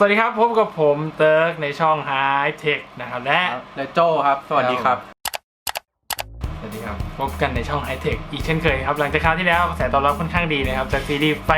สวัสดีครับพบกับผมเติร์กในช่อง High Tech นะครับและและโจครับ สวัสดีครับ สวัสดีครับ พบกันในช่อง High Tech อีกเช่นเคยครับ หลังจากคราวที่แล้วกระแสตอบรับค่อนข้างดีนะครับ จากซีรีส์ไฟ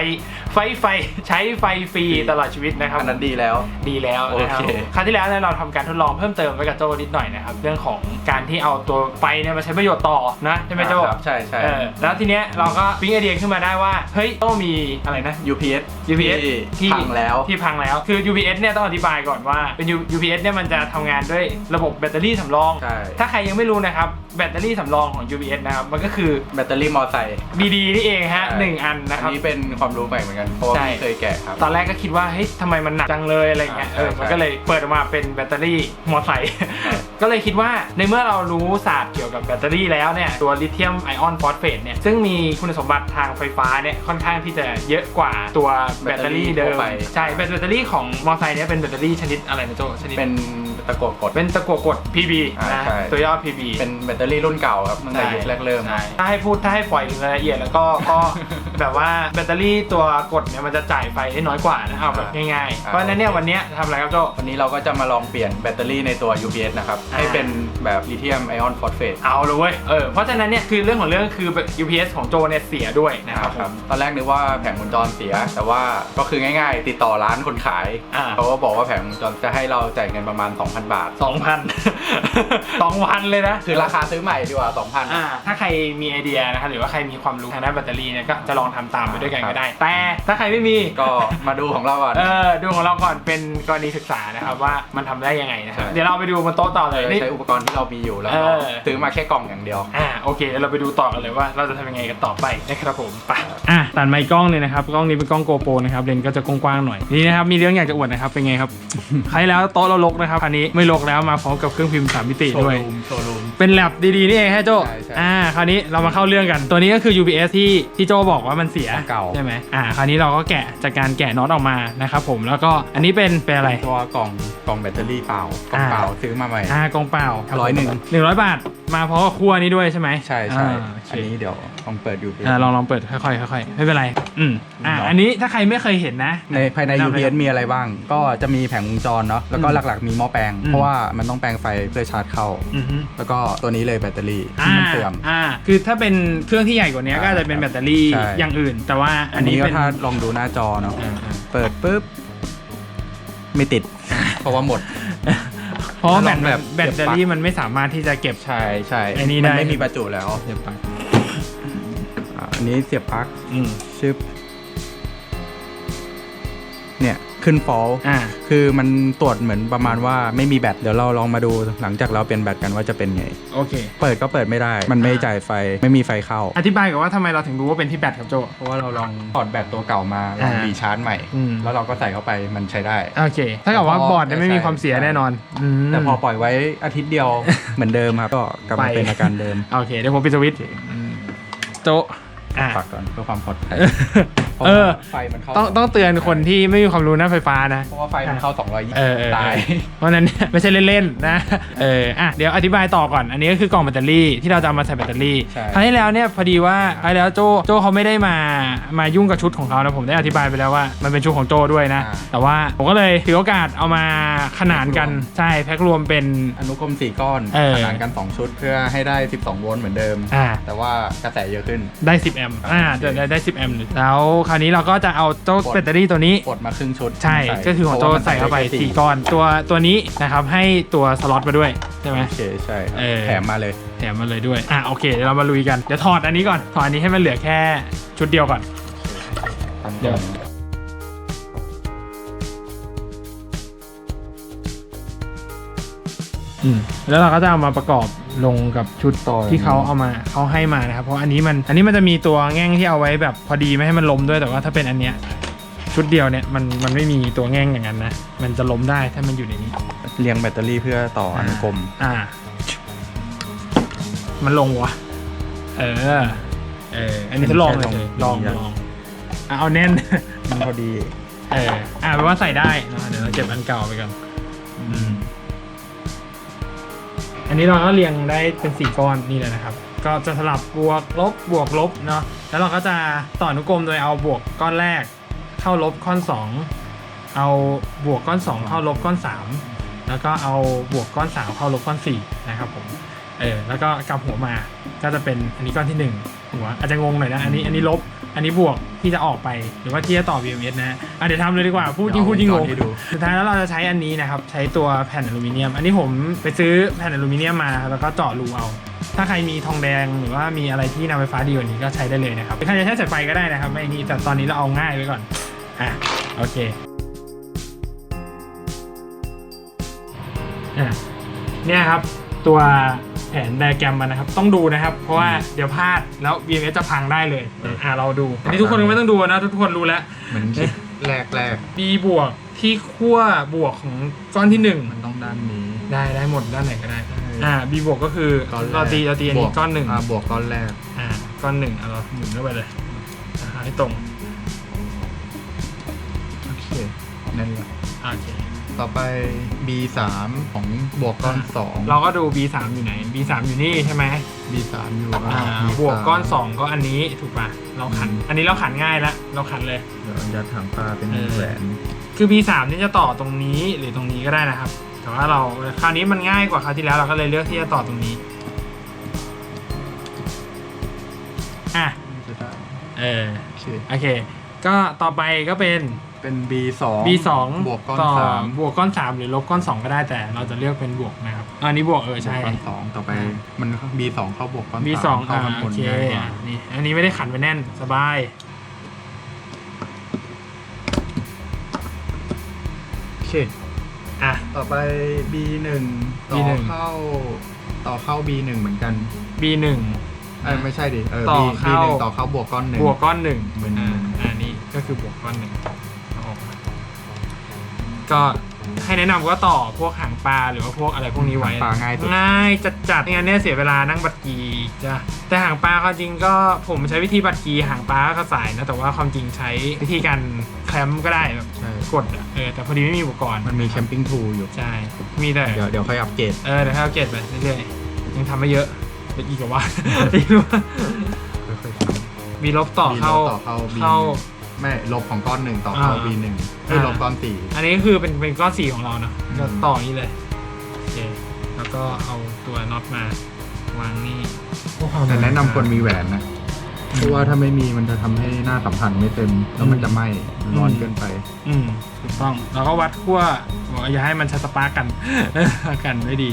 ไฟไฟใช้ไฟฟรีตลอดชีวิตนะครับ อันนั้นดีแล้วดีแล้วนะครับโอเค คราวที่แล้วเนี่ยเราทำการทดลองเพิ่มเติมไว้กับโจนิดหน่อยนะครับ เรื่องของการที่เอาตัวไฟเนี่ยมาใช้ประโยชน์ต่อนะใช่ไหมโจครับใช่ใช่ เออแล้วทีเนี้ยเราก็ปิ๊งไอเดียขึ้นมาได้ว่าเฮ้ยโจมีอะไรนะ UPS UPS ที่พังแล้วที่พังแล้วคือ UPS เนี่ยต้องอธิบายก่อนว่าเป็น U- UPS เนี่ยมันจะทำงานด้วยระบบแบตเตอรี่สำรอง ใช่ ถ้าใครยังไม่รู้นะครับ แบตเตอรี่สำรองของ UPS นะครับ มันก็คือแบตเตอรี่มอไซค์ BD นี่เองฮะใช่หนึ่งอันนะอัครับ นี้เป็นความรู้ใหม่เหมือนกัน เพราะว่าใช่ ไม่เคยแกะครับ ตอนแรกก็คิดว่าเฮ้ยทำไมมันหนักจังเลยอะไรเงี้ย อ่าเออ ใช่มันก็เลยเปิดออกมาเป็นแบตเตอรี่มอไซค์ ครับ ก็เลยคิดว่าในเมื่อเรารู้ศาสตร์เกี่ยวกับแบตเตอรี่แล้วเนี่ย ตัวลิเธียมไอออนฟอสเฟตเนี่ย ซึ่งมีคุณสมบัติทางไฟฟ้าเนี่ย ค่อนข้างที่จะเยอะกว่าตัวแบตเตอรี่เดิม แบตเตอรี่ทั่วไป ใช่ แบตเตอรี่ของมอไซค์เนี่ยเป็นแบตเตอรี่ชนิดอะไรนะโจชนิด เป็น ตะกั่วกด เป็นตะกั่วกด PB อ่านะใช่ ตัวย่อ PB เป็นแบตเตอรี่รุ่นเก่าครับตั้งแต่ยุคแรกเริ่ม ใช่ถ้าให้พูดถ้าให้ปล่อยรายละเอียดแล้วก็ก็ แบบว่าแบตเตอรี่ตัวกดเนี่ยมันจะจ่ายไฟได้น้อยกว่านะเอาแบบง่ายๆ อ่า เพราะฉะนั้นเนี่ยวันเนี้ยทำอะไรครับโจ วันนี้เราก็จะมาลองเปลี่ยนแบตเตอรี่ในตัว UPS นะครับ อ่า ให้เป็นแบบลิเธียมไอออนฟอสเฟตเอาเลยเว้ยเออเพราะฉะนั้นเนี่ยคือเรื่องของเรื่องคือ UPS ของโจเนี่ยเสียด้วยนะครับผม ตอนแรกนึกว่าแผงวงจรเสีย แต่ว่าก็คือง่ายๆ ติดต่อร้านคนขาย อ่า เขาก็บอกว่าแผงวงจรจะให้เราจ่ายเงินประมาณ2,000 บาทสองพันสองพันเลยนะ คือราคาซื้อใหม่ดีกว่า 2,000อ่าถ้าใครมีไอเดียนะครับหรือว่าใครมีความรู้ทางด้านแบตเตอรี่เนี่ยก็จะลองทำตามไปด้วยกันก็ได้ แต่ถ้าใครไม่มีก็มาดูของเราก่อน เออดูของเราก่อนเป็นกรณีศึกษานะครับว่ามันทำได้ยังไงนะครับ ใช่ เดี๋ยวเราไปดูบนโต๊ะต่อเลยนี่ ใช้อุปกรณ์ที่เรามีอยู่แล้วเอก็อซื้อมาแค่กล่องอย่างเดียว อ่าโอเคเดี๋ยวเราไปดูต่อกันเลยว่าเราจะทำยังไงกันต่อไปนะครับผมไปอะตัดไมค์กล้องเลยนะครับกล้องนี้เป็นกล้องโกโปรนะครับเลนส์ก็จะกว้างๆหน่อยนี่นะครับมีเรื่องอยากจะอวดนะครับเป็นไงครับ ใครแล้วโต๊ะเราลกนะครับอันนี้ไม่ลกแล้วมาพร้อมกับเครื่องพิมพ์สามมิติโชว์ด้วยรูมโชว์รูม เป็นแลบดีๆนี่เองฮะโจใช่ใช่อ่าคราวนี้เรามาเข้าเรื่องกัน ตัวนี้ก็คือ UPS ที่ที่โจบอกว่ามันเสียเก่า ใช่ไหมอ่าคราวนี้เราก็แกะจากการแกะน็อตออกมานะครับผมแล้วก็อันนี้เป็นเป็นอะไร ตัวกล่องกล่องแบตเตอรี่เปล่ากล่องอ่า เปล่าซื้อมาใหม่ อ่ากองเปล่าร้อยหนึ่ง หนึ่งร้อยบาท มาพร้อมกับคั่วนี้ด้วยใช่ไหมใช่ใช่อ่าโอเคอันนี้เดี๋ยว ลองเปิด UPS อ่าลองลองเปิดค่อยๆค่อยๆไม่เป็นไร อืมอ่าเนาะอันนี้ถ้าใครไม่เคยเห็นนะ ในภายในแนะนำเลย UPS มีอะไรบ้าง ก็จะมีแผงวงจรเนาะแล้วก็อืมหลักๆมีหม้อแปลงอืมเพราะว่ามันต้องแปลงไฟเพื่อชาร์จเข้า อือฮึ แล้วก็ตัวนี้เลยแบตเตอรี่อ่าที่มันเสื่อม อ่า คือถ้าเป็นเครื่องที่ใหญ่กว่านี้ก็อาจจะเป็นแบตเตอรี่ใช่ อย่างอื่น แต่ว่าอัอันนนี้นี้ก็เป็นถ้าลองดูหน้าจอเนาะอ่าอ่าเปิดปุ๊บไม่ติด เพราะว่าหมด เพราะว่าแบตลองแบบ แบตเตอรี่มันไม่สามารถที่จะเก็บ ใช่ใช่ไอ้นี่มัได้ไม่มีประจุแล้ว เดี๋ยวไป อ่าอันนี้เสียบปลั๊กอืมชึบเนี่ยขึ้นฟอลอ่า คือมันตรวจเหมือนประมาณว่าไม่มีแบตเดี๋ยวเราลองมาดูหลังจากเราเป็นแบตกันว่าจะเป็นไง โอเค เปิดก็เปิดไม่ได้ มันไม่จ่ายไฟไม่มีไฟเข้า อธิบายก่อนว่าทำไมเราถึงรู้ว่าเป็นที่แบตครับโจ เพราะว่าเราลองถอดแบตตัวเก่ามาลองอ่าดีชาร์จใหม่ อืม แล้วเราก็ใส่เข้าไปมันใช้ได้ โอเค ถ้ากับว่าแต่พอบอร์ดเนี่ยไม่มีความเสียใช่แน่นอนมแต่พอปล่อยไว้อาทิตย์เดียว เหมือนเดิมครับ ก็กลับมาไปเป็นอาการเดิม โอเค เดี๋ยวผมปิดสวิตช์อืมโจอะ ฝากก่อนเพื่อความปลอดภัย เออ ไฟมันเข้าต้องต้องเตือนคนที่ไม่มีความรู้ด้านไฟฟ้านะ เพราะว่าไฟมันเข้า 220เออเออตาย เพราะฉะนั้นเนี่ยไม่ใช่เล่นๆนะ เอออะเดี๋ยวอธิบายต่อก่อน อันนี้ก็คือกล่องแบตเตอรี่ที่เราจะเอามาใส่แบตเตอรี่ ใช่ ครั้งที่แล้วเนี่ยพอดีว่าครั้งที่แล้วโจโจเขาไม่ได้มามายุ่งกับชุดของเขานะผมได้อธิบายไปแล้วว่ามันเป็นชุดของโจด้วยนะแต่ว่าผมก็เลยถือโอกาสเอามาขนานกันใช่แพ็ครวมเป็น อนุกรม4ก้อนเออ ขนานกัน 2 ชุดเพื่อให้ได้ 12 โวลต์เหมือนเดิม อ่า แต่ว่ากระแสเยอะขึ้น ได้ 10 แอมป์อ่าโอเคจะได้ได้ 10 แอมป์แล้วคราวนี้เราก็จะเอาเจ้ากดแบตเตอรี่ตัวนี้ กดมาครึ่งชุดใช่ใส่ก็คือของโจพระว่มันใส่เข้าไปด้แค่สี่ก้อนตัวตัวนี้นะครับให้ตัวสล็อตมาด้วยใช่ไหม โอเคใช่ครับเออ แถมมาเลย แถมมาเลยด้วย อะโอเคเดี๋ยวเรามาลุยกัน เดี๋ยวถอดอันนี้ก่อน ถอดอันนี้ให้มันเหลือแค่ชุดเดียวก่อนตั้งเดี๋ยวก่อนอืมแล้วเราก็จะเอามาประกอบ ลงกับชุดต่อที่เขาเอามาเขาให้มานะครับ เพราะอันนี้มันอันนี้มันจะมีตัวแง่งที่เอาไว้แบบพอดีไม่ให้มันล้มด้วยแต่ว่าถ้าเป็นอันเนี้ยชุดเดียวเนี่ยมันมันไม่มีตัวแง่งอย่างนั้นนะมันจะล้มได้ถ้ามันอยู่ในนี้เรียงแบตเตอรี่เพื่อต่ออนุกรมอ่า มันลงวะเออเอออันนี้ทดลองเลยลองลองอะเอาแน่นมันพอดี เอออ่าแปลว่าใส่ได้นะเดี๋ยวเราเก็บอันเก่าไปก่อน อันนี้เราก็เรียงได้เป็นสี่ก้อนนี่เลยนะครับ ก็จะสลับบวกลบบวกลบเนาะแล้วเราก็จะต่ออนุกรมโดยเอาบวกก้อนแรก เข้าลบก้อนสองเอาบวกก้อน 2 เข้าลบก้อน 3 แล้วก็เอาบวกก้อน 3 เข้าลบก้อน 4 นะครับผมเออแล้วก็กลับหัวมาก็จะเป็นอันนี้ก้อนที่ 1 หัวอาจจะงงหน่อยนะอันนี้อันนี้ลบ อันนี้บวกที่จะออกไปหรือว่าที่จะต่อ BMS นะฮะอะเดี๋ยวทำเลยดีกว่าพูดยิ่งพูดยิ่งงงให้ดูสุดท้ายแล้วเราจะใช้อันนี้นะครับใช้ตัวแผ่นอลูมิเนียม อันนี้ผมไปซื้อแผ่นอลูมิเนียมมาแล้วก็เจาะรูเอาถ้าใครมีทองแดงหรือว่ามีอะไรที่นำไฟฟ้าดีกว่านี้ก็ใช้ได้เลยนะครับใครจะใช้สายไฟก็ได้นะครับไม่นี่แต่ตอนนี้เราเอาง่ายไว้ก่อนอะโอเคอะเนี่ยครับตัว แผนไดอะแกรมมันนะครับ ต้องดูนะครับ เพราะว่าเดี๋ยวพลาดแล้ว VMS จะพังได้เลยอะเราดู อันนี้ทุกคนก็ไม่ต้องดูนะ ทุกคนรู้แล้ว เหมือนคลิปแรกแรก B บวกที่ขั้วบวกของก้อนที่หนึ่งๆมันต้องด้านนี้ ได้ได้หมดด้านไหนก็ได้ใช่อ่า B บวกก็คือก้อนแรก เราตีเราตีอันบนี้วก้อนหนึ่งอ่าบวกก้อนแรก อ่าก้อนหนึ่งอะเราหมุนเข้าไปเลยอ่าให้ตรงโอเค นั่นแหละอ่าโอเค ต่อไป B3 ของบวกก้อนสองเราก็ดู B 3 อยู่ไหน B 3 อยู่นี่ใช่ไหม B3 อยู่อ่า B3 บวกก้อน 2 ก็อันนี้ถูกป่ะเราขัน อันนี้เราขันง่ายละเราขันเลย เดี๋ยวยัดถังปลาเป็นเออ แหวนคือ B 3 นี่จะต่อตรงนี้หรือตรงนี้ก็ได้นะครับ แต่ว่าเราคราวนี้มันง่ายกว่าคราวที่แล้วเราก็เลยเลือกที่จะต่อตรงนี้อะจะได้เออ โอเค โอเค ก็ต่อไปก็เป็น เป็น B2 B 2 บวกก้อนต่อสามบวกก้อน3หรือลบก้อน2ก็ได้แต่เราจะเลือกเป็นบวกนะครับอะอันนี้บวกเออใช่บวกก้อนสองต่อไปมัน B2 เข้าบวกก้อน B สาม2เข้าอ่ากันบโอนเคง่ายกว่าอะนี่อันนี้ไม่ได้ขันไว้แน่นสบาย โอเค อะ ต่อไป B1 ต่อ B1 เข้า ต่อเข้า B1 เหมือนกัน B 1 เอ้ยไม่ใช่ดิเออ ต่อ B เข้า B1 ต่อเข้าบวกก้อนหนึ่ง บวกก้อนหนึ่งเหมือนอ่า อ่านี่ก็คือบวกก้อนหนึ่งเอาออกมา ก็ให้แนะนำว่าต่อพวกหางปลาหรือว่าพวกอะไรพวกนี้ไว้หางปลาง่ายสุด ง่ายจัดจัดๆไม่งั้นเนี่ยเสียเวลานั่งบัตรกีจ้ะแต่หางปลาความจริงก็ผมใช้วิธีบัตรกีหางปลาก็สายนะแต่ว่าความจริงใช้วิธีการแคมป์ก็ได้แบบใช่กดอะเออแต่พอดีไม่มีอุปกรณ์มันมีแคมปิ้งทูอยู่ ใช่มีแต่ เดี๋ยวเดี๋ยวค่อยอัปเกรด เออเดี๋ยวให้เราเก็บไปเรื่อยๆยังทำไม่เยอะเป็นอีกว่า อีกว่าค่อยๆท มีลบต่อเข้าต่อเข้า B เข้าไม่ลบของก้อนหนึ่งต่อเข้า อ่า B1 เอ้ย อ่าลบก้อนสี่อันนี้ก็คือเป็นเป็นก้อนสีของเราเนาะอืมก็ต่ออย่างนี้เลยโอเคแล้วก็เอาตัวน็อตมาวางนี่แต่แนะนำควรมีแหวนนะเพราะว่าถ้าไม่มีมันจะทำให้หน้าสัมพันธ์ไม่เต็ม แล้วมันจะไหม้ร้อนเกินไป อืมถูกต้องเราก็วัดขั้วบอกอย่าให้มันชัดสปาร์กกัน กันไม่ดี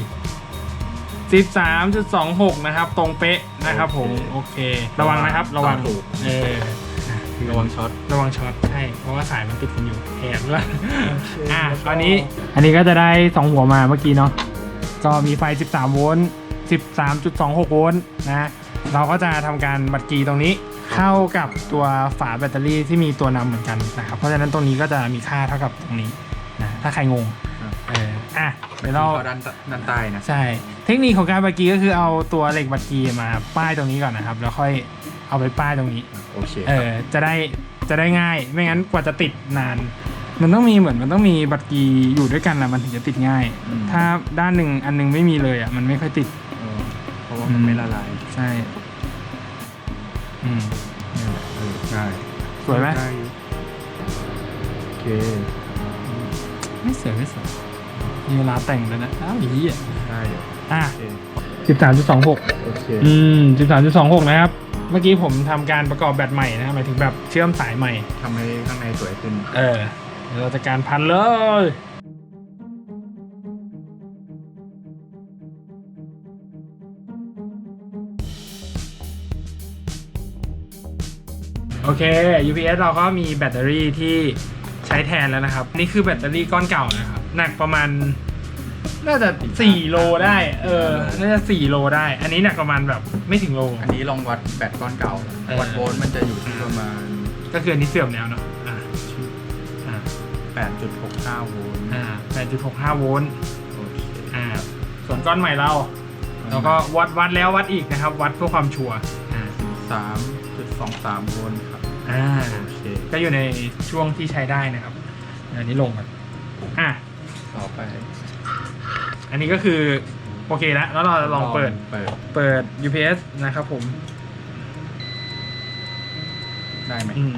13.26 นะครับ ตรงเป๊ะนะครับผม โอเค ระวังนะครับ ระวังต่อถูกเออ ระวังช็อต ระวังช็อตใช่เพราะว่าสายมันติดกันอยู่แอบด้วยอะแล้วก็ตอนนี้อันนี้ก็จะได้ 2 หัวมาเมื่อกี้เนาะก็มีไฟ 13 โวลต์ 13.26 โวลต์นะเราก็จะทำการบัตรกีตรงนี้เข้ากับตัวฝาแบตเตอรี่ที่มีตัวนำเหมือนกันนะครับเพราะฉะนั้นตรงนี้ก็จะมีค่าเท่ากับตรงนี้นะถ้าใครงงเอออะเดี๋ยวเราเข้าด้านด้านใต้นะใช่ เทคนิคของการบัตรกีก็คือเอาตัวเหล็กบัตรกีมาป้ายตรงนี้ก่อนนะครับ แล้วค่อย เอาไปป้ายตรงนี้ โอเคเออจะได้จะได้ง่าย ไม่งั้นกว่าจะติดนาน มันต้องมีเหมือนมันต้องมีบัตรกีอยู่ด้วยกันนะมันถึงจะติดง่ายมถ้าด้านหนึ่งอันหนึงไม่มีเลยอะมันไม่ค่อยติดเออเพราะว่ามันไม่ละลาย ใช่อืมเนี่ยเออง่ายสวยไหมด้อยู่โอเค ไม่สวยไม่สวยมีเวลาแต่งแล้วนะอ้าวอีอะได้อยู่อะโอเคสิบสามจุดสองหกโอเคอืมสิบสามจุดสองหกนะครับ เมื่อกี้ผมทำการประกอบแบตใหม่นะหมายถึงแบบเชื่อมสายใหม่ ทำให้ข้างในสวยขึ้น เออเดี๋ยวเราจะการพันเลย โอเค UPS เราก็มีแบตเตอรี่ที่ใช้แทนแล้วนะครับ นี่คือแบตเตอรี่ก้อนเก่านะครับ หนักประมาณ น่าจะ4โลได้ เออ น่าจะ4โลได้ อันนี้หนักประมาณแบบไม่ถึงโล อันนี้ลองวัดแบตก้อนเก่าเออวัดโวลต์มันจะอยู่ที่ประมาณ ก็คืออันนี้เสื่อมแล้วเนาะอ่าอ่า8.65โวลต์อ่า8.65โวลต์โอเคอ่า ส่วนก้อนใหม่เรา แล้วก็วัดวัดแล้ววัดอีกนะครับ วัดเพื่อความชัวร์อ่า3.23โวลต์ครับ อ่า โอเค ก็อยู่ในช่วงที่ใช้ได้นะครับ อันนี้ลงก่อนอะต่อไปอั นนี้ก็คือโอเคแล้วแล้วเราจะลองเปิดเปิดเปิด UPS นะครับผมได้ไหมอืม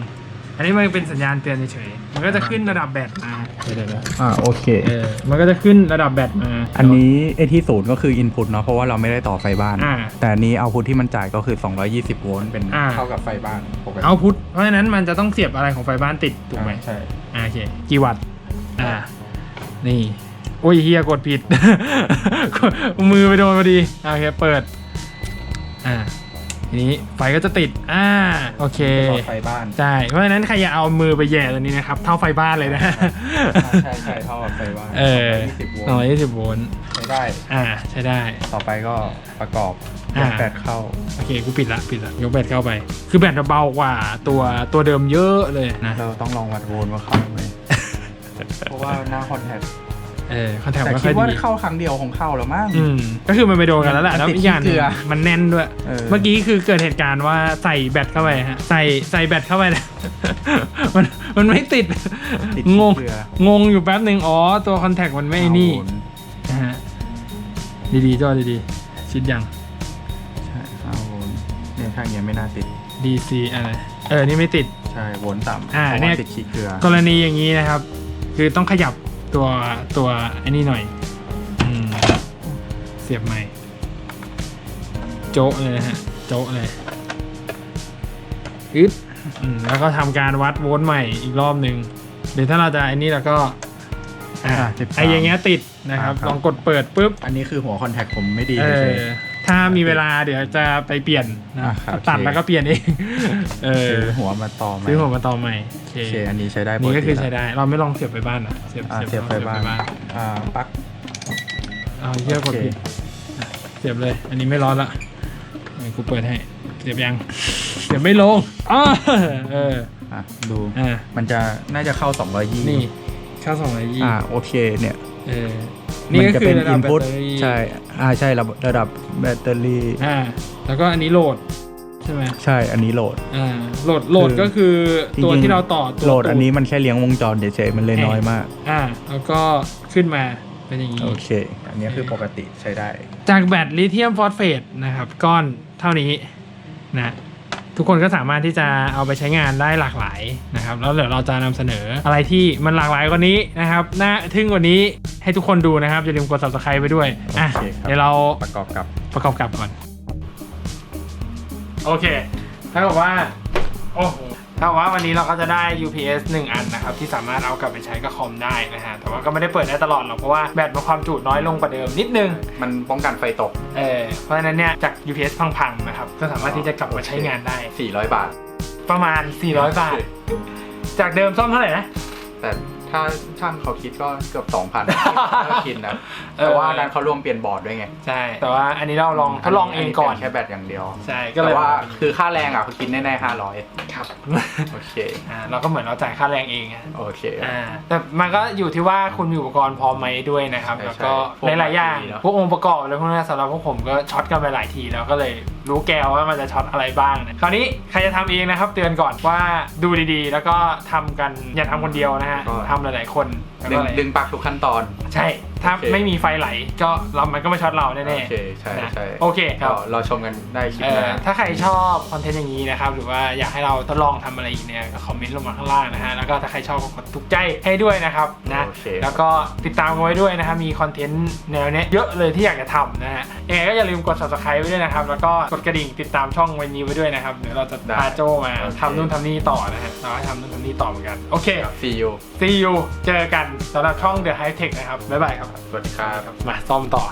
อันนี้มันเป็นสัญญาณเตือนเฉยๆมันก็จะขึ้นระดับแบตมาเดี๋ยวๆอ่าโอเค ๆเออมันก็จะขึ้นระดับแบตมาอันนี้ไอที่ศูนย์ก็คือ Input เนาะเพราะว่าเราไม่ได้ต่อไฟบ้าน อ่า แต่อันนี้เอาพุทที่มันจ่ายก็คือ 220 โวลต์เป็นอ่า เท่ากับไฟบ้านปกติเอาพุทเพราะฉะนั้นมันจะต้องเสียบอะไรของไฟบ้านติดถูกไหม อ่าใช่ อ่าโอเคกี่วัตต์ อ่า นี่ โอ้ยเฮียกดผิดกดมือไปโดนพอดีอ่าโอเคเปิด อ่าทีนี้ไฟก็จะติด อ่า โอเคต่อไฟบ้าน ใช่ เพราะฉะนั้นใครอย่าเอามือไปแหย่ตัวนี้นะครับ เท่าไฟบ้านเลยนะ ใช่ใช่เท่ากับไฟบ้าน เออ220โวสองลร้อยต์ยี่สิบโวลต์ใช้ได้ อ่า ใช้ได้ ต่อไปก็ประกอบอ่าแบตเข้า โอเค กูปิดละ ปิดละ ยกแบตเข้าไป คือแบตเบากว่าตัวตัวเดิมเยอะเลยนะ เราต้องลองวัดโวลต์ว่าเข้าไหมเพราะว่าหน้าคอนแทค เออคอนแทคแต่ไม่คิค่ดอยว่าดีเข้าครั้งเดียวคงเข้าแล้วมั้ง อืมก็คือมันไปโดนกันแล้วแหละมันแล้วติดอีกอย่างหนึ่งขี้เกลือมันแน่นด้วย เออ เมื่อกี้คือเกิดเหตุการณ์ว่าใส่แบตเข้าไปฮะใส่ใส่แบตเข้าไปแล้ว มันมันไม่ติดติดงงเกลืองงอยู่แป๊บหนึ่งอ๋อตัวคอนแทคมันไม่นี่ห้าโวลต์นะฮะดีๆจอดีๆชิดยัง ใช่ห้าโวลต์เนี่ยข้างเนี้ยไม่น่าติด DC อะไรเออนี่ไม่ติด ใช่โวลต์ต่ำอ่าเพราะเนี่ว่ายติดขี้เกลือกรณีอย่างนี้นะครับ คือต้องขยับ ตัวตัวไอ้นี่หน่อยอืมเสียบใหม่ โจ๊ะเลยนะฮะ โจ๊ะเลยอึดอืมแล้วก็ทำการวัดโวลต์ใหม่อีกรอบหนึ่งเดี๋ยวถ้าเราจะไอ้นี่แล้วก็อ่าอ่า13ไอ้อย่างเงี้ยติดนะครับอ่าครับ ลองกดเปิดปุ๊บ อันนี้คือหัวคอนแทคผมไม่ดีเอเลอย ถ้ามีเวลาเดี๋ยวจะไปเปลี่ยนนะอ่าครับตัดโอเค แล้วก็เปลี่ยนเอง เออซื้อหัวมาต่อไหมซื้อหัวมาต่อใหม่โอเคโอเคอันนี้ใช้ได้นี่ก็คือปติใช้ได้ เราไม่ลองเสียบไปบ้านนะเสียบอ่าเสียบไฟบ้านอ่าปลั๊ก เอาเยอะกดโอเคผิดอะเสียบเลย อันนี้ไม่ร้อนละอะกูเปิดให้ เสียบยัง เสียบไม่ลงอ้าเอออะดูอ่ามันจะน่าจะเข้า 220นี่เข้าสองร้อยยี่อ่าโอเคเนี่ย เออ นี่ก็มัจะคืเป็อนระดับแบต input เตอรี่ใช่อ่าใช่ระบบระดับแบตเตอรี่อ่าแล้วก็อันนี้โหลดใช่ไหมใช่อันนี้โหลดอ่าโหลดโหลดคือก็คือตัวจริงๆที่เราต่อตัวโหลดอันนี้ตูมันแค่เลี้ยงวงจรเฉยๆมันเลยน้อยมาก อ่า แล้วก็ขึ้นมาเป็นอย่างนี้โอเค อันนี้คือปกติใช้ได้ จากแบตลิเธียมฟอสเฟตนะครับ ก้อนเท่านี้นะทุกคนก็สามารถที่จะเอาไปใช้งานได้หลากหลายนะครับ แล้วเดี๋ยวเราจะนำเสนออะไรที่มันหลากหลายกว่านี้นะครับน่าทึ่งกว่านี้ ให้ทุกคนดูนะครับ อย่าลืมกด subscribe ไปด้วยอะโอเคครับ เดี๋ยวเราประกอบกับประกอบกับก่อน โอเค ถ้ากับว่า โอ้โหถ้ากับว่าวันนี้เราก็จะได้ UPS 1 อันนะครับ ที่สามารถเอากลับไปใช้กับคอมได้นะฮะ แต่ว่าก็ไม่ได้เปิดได้ตลอดหรอก เพราะว่าแบตมันความจุน้อยลงกว่าเดิมนิดนึง มันป้องกันไฟตก เออเพราะฉะนั้นเนี่ย จาก UPS พังๆนะครับ ก็สามารถที่จะกลับมาใช้งานได้ 400 บาทประมาณ 400 บาท จากเดิมซ่อมเท่าไหร่นะ แต่ ถ้าช่างเขาคิดก็เกือบ2,000ถ้าคิดนะเออแต่ว่าอันนั้นเขารวมเปลี่ยนบอร์ดด้วยไง ใช่ แต่ว่าอันนี้เราลองทดลองเองก่อนแค่แบตอย่างเดียว ใช่ ก็เลแต่ยว่าคือค่าแรงอะเขาคิดแน่ๆ500ครับ โอเค อ่าเราก็เหมือนเราจ่ายค่าแรงเองอะโอเค อ่า แต่มันก็อยู่ที่ว่าคุณมีอุปกรณ์พร้อมไหมด้วยนะครับใช่แล้วก็ใช่พวกหลายๆอย่างไมค์ดีเนอะพวกองค์ประกอบอะไรพวกนี้สำหรับพวกผมก็ช็อตกันไปหลายทีแล้วก็เลยรู้แกวว่ามันจะช็อตอะไรบ้างนะคราวนี้ใครจะทำเองนะครับ เตือนก่อนว่าดูดีๆ แล้วก็ทำกันอย่าทำคนเดียวนะฮะทำหลาย ๆ คนแล้วดึก็งเลยดึงปลั๊กทุกขั้นตอน ใช่ ถ้าโอเค ไม่มีไฟไหลก็เรามันก็ไม่ช็อตเราแน่โอเคใช่ๆนะใช่โอเคคก็รับเราชมกันได้คลิปเอหอน้า ถ้าใครชอบคอนเทนต์อย่างนี้นะครับ หรือว่าอยากให้เราทดลองทำอะไรอีกเนี่ยก็คอมเมนต์ลงมาข้างล่างนะฮะ แล้วก็ถ้าใครชอบก็กดถูกใจให้ด้วยนะครับนะ โอเค แล้วก็ติดตามกันไว้ด้วยนะครับ มีคอนเทนต์แนวเนี้ยเยอะเลยที่อยากจะทำนะฮะยังไงก็อย่าลืมกด subscribe ไว้ด้วยนะครับ แล้วก็กดกระดิ่งติดตามช่องวันนี้ไว้ด้วยนะครับ เดี๋ยวเราจะได้พาโจมาโอเคทำนู่นทำนี่ต่อนะฮะเราให้ทำนู่นทำนี่ต่อเหมือนกัน โอเค see you see you เจอกันสำหรับช่อง The High Tech นะครับ บ๊ายบายครับสวัสดีครับ มาซ่อมต่อ